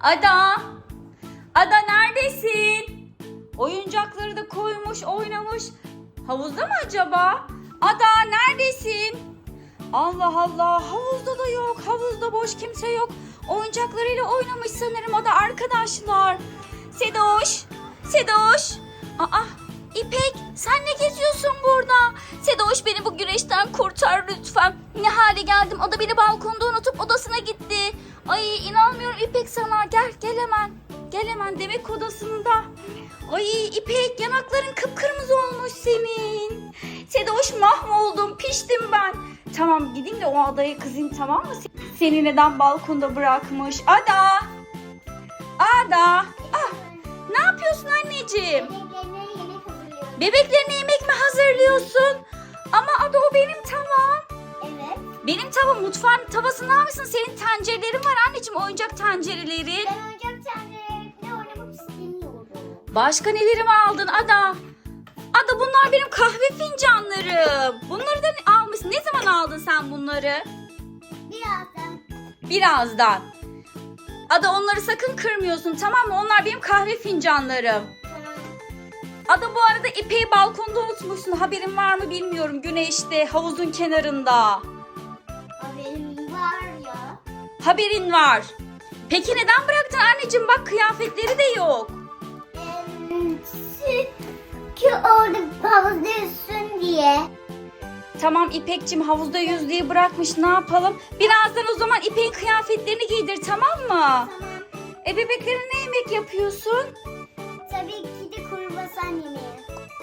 Ada! Ada neredesin? Oyuncakları da koymuş, oynamış. Havuzda mı acaba? Ada neredesin? Allah Allah, havuzda da yok. Havuzda boş kimse yok. Oyuncaklarıyla oynamış sanırım o da arkadaşlar. Sedoş! Sedoş! Aa, İpek sen ne geziyorsun burada? Sedoş beni bu güneşten kurtar lütfen. Ne hale geldim. O da beni balkonda unutup odasına gitti. Ay inanmıyorum İpek sana. Gel gel hemen. Gel hemen demek odasında. Ay İpek yanakların kıpkırmızı olmuş senin. Sedoş mahvoldum piştim ben. Tamam gideyim de o adaya kızayım tamam mı? Seni neden balkonda bırakmış? Ada! Ada! Ah, ne yapıyorsun anneciğim? Bebeklerine yemek mi hazırlıyorsun? Ama Ada o benim tavam. Benim tavam mutfağın tavasında mısın? Senin tencerelerin var anneciğim oyuncak tencereleri. Ben oyuncak tencerelerine oynamak istemiyorum. Başka nelerimi aldın Ada? Ada bunlar benim kahve fincanlarım. Bunları da almışsın. Ne zaman aldın sen bunları? Birazdan. Birazdan. Ada onları sakın kırmıyorsun tamam mı? Onlar benim kahve fincanlarım. Tamam. Ada bu arada ipeği balkonda unutmuşsun. Haberin var mı bilmiyorum. Güneşte, havuzun kenarında. Haberin var. Peki neden bıraktın anneciğim? Bak kıyafetleri de yok. Çünkü orada havuzda yüzsün diye. Tamam İpekçim havuzda yüz diye bırakmış. Ne yapalım? Birazdan o zaman İpek'in kıyafetlerini giydir tamam mı? Tamam. E bebeklere ne yemek yapıyorsun? Tabii ki de kruvasan yemeği.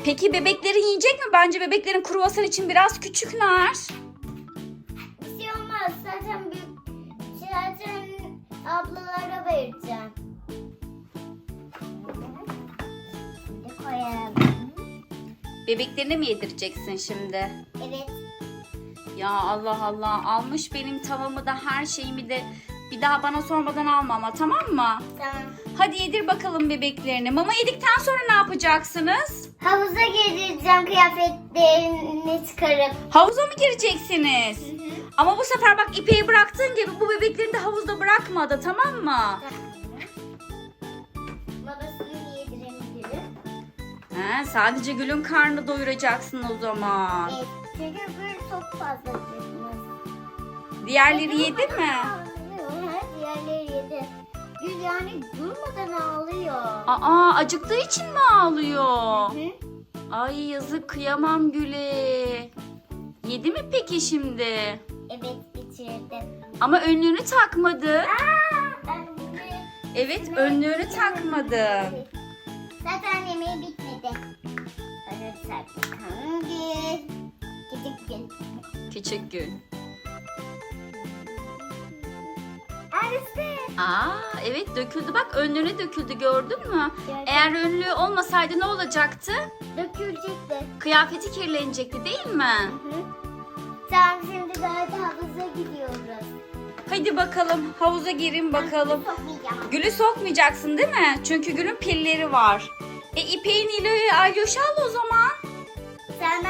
Peki bebeklerin yiyecek mi? Bence bebeklerin kruvasan için biraz küçükler. Vereceğim. Şimdi koyalım. Bebeklerine mi yedireceksin şimdi? Evet. Ya Allah Allah almış benim tavamı da her şeyimi de bir daha bana sormadan alma ama tamam mı? Tamam. Hadi yedir bakalım bebeklerini. Mama yedikten sonra ne yapacaksınız? Havuza gireceğim kıyafetlerini çıkarıp. Havuza mı gireceksiniz? Ama bu sefer bak ipeği bıraktığın gibi bu bebeklerini de havuzda bırakmadı tamam mı? Babasını yedirebilirim. He, sadece Gül'ün karnını doyuracaksın o zaman. Evet. Çünkü bir çok fazla çıkmış. Diğerleri yedi mi? Ağlıyor, Diğerleri yedi. Gül yani durmadan ağlıyor. Aa acıktığı için mi ağlıyor? Hı? Ay yazık kıyamam Gül'e. Yedi mi peki şimdi? Evet bitirdim. Ama önlüğünü takmadı. Aa, de- Evet önlüğünü takmadı. Zaten yemeği bitmedi. Bakalım Gül. Gidip gül. Küçük Gül. Arası. Aa evet döküldü bak önlüğüne döküldü gördün mü? Gördüm. Eğer önlüğü olmasaydı ne olacaktı? Dökülecekti. Kıyafeti kirlenecekti değil mi? Hı. Tamam şimdi zaten havuza gidiyoruz. Hadi bakalım havuza girin bakalım. Sokmayacağım. Gül'ü sokmayacaksın değil mi? Çünkü Gül'ün pilleri var. E İpek'in Nilo'yu Alyoş'u al o zaman. Sen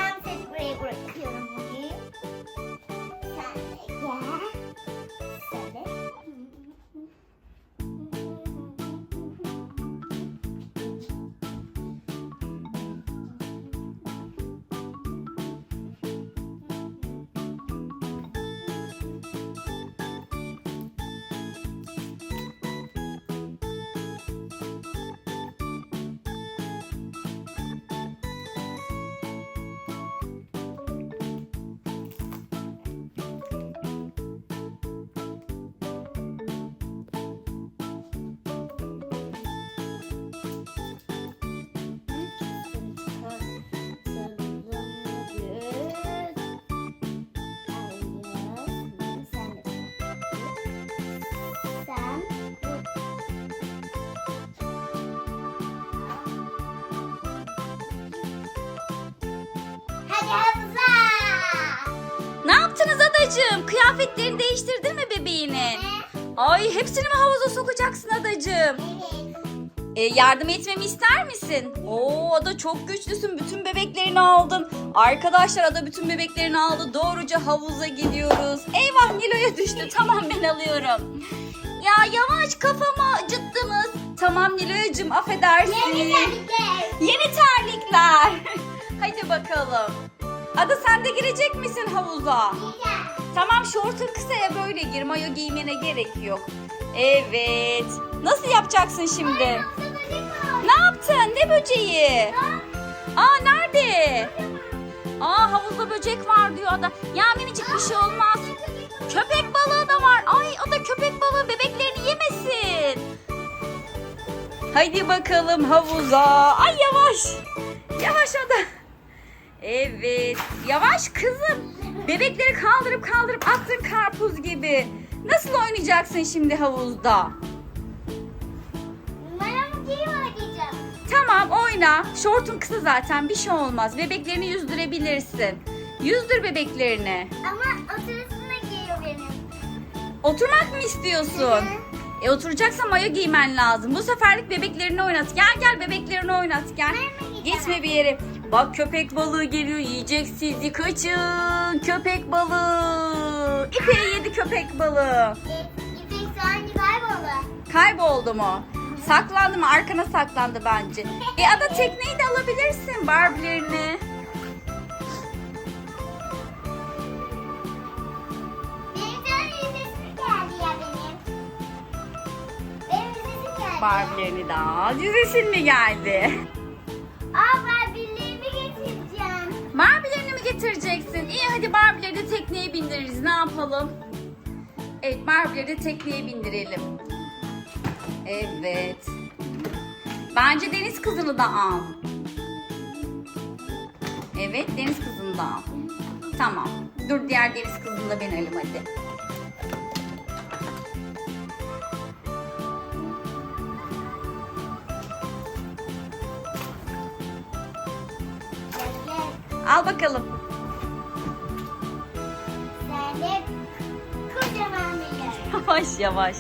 Havuza. Ne yaptınız adacığım? Kıyafetlerini değiştirdin mi bebeğinin? Ay hepsini mi havuza sokacaksın adacığım? Evet. E, yardım etmemi ister misin? Oo Ada çok güçlüsün. Bütün bebeklerini aldın. Arkadaşlar Ada bütün bebeklerini aldı. Doğruca havuza gidiyoruz. Eyvah Nilo'ya düştü. Tamam ben alıyorum. Ya yavaş kafamı acıttınız. Tamam Nilo'cum affedersin. Yeni terlikler. Yeni terlikler. Hadi bakalım. Ada sen de girecek misin havuza? Yiyeceğim. Tamam şortun kısaya böyle gir. Mayo giymene gerek yok. Evet. Nasıl yapacaksın şimdi? Var. Ne yaptın? Ne böceği? Aa nerede? Aa havuzda böcek var diyor ada. Ya minicik bir şey olmaz. Köpek balığı da var. Ay ada köpek balığı bebeklerini yemesin. Haydi bakalım havuza. Ay yavaş. Yavaş ada. Evet. Yavaş kızım. Bebekleri kaldırıp kaldırıp attın karpuz gibi. Nasıl oynayacaksın şimdi havuzda? Tamam oyna. Şortun kısa zaten bir şey olmaz. Bebeklerini yüzdürebilirsin. Yüzdür bebeklerini. Ama o sırasında giyiyor benim. Oturmak mı istiyorsun? E oturacaksan mayo giymen lazım. Bu seferlik bebeklerini oynat. Gel gel bebeklerini oynat gel. Gitme bir yere. Bak köpek balığı geliyor yiyecek sizi kaçın. Köpek balığı. İpeği yedi köpek balığı. İpek soğancı kayboldu. Kayboldu mu? Saklandı mı? Arkana saklandı bence. E ada tekneyi de alabilirsin Barbie'lerini. Barbie'lerini de al. Yüzesin mi geldi? Aa Barbie'lerimi getireceğim. Barbie'lerini mi getireceksin? İyi hadi Barbie'leri de tekneye bindiririz. Ne yapalım? Evet Barbie'leri de tekneye bindirelim. Evet. Bence deniz kızını da al. Evet deniz kızını da al. Tamam. Dur diğer deniz kızını da binelim hadi. Al bakalım. Sen de kocaman bir yer. Yavaş yavaş.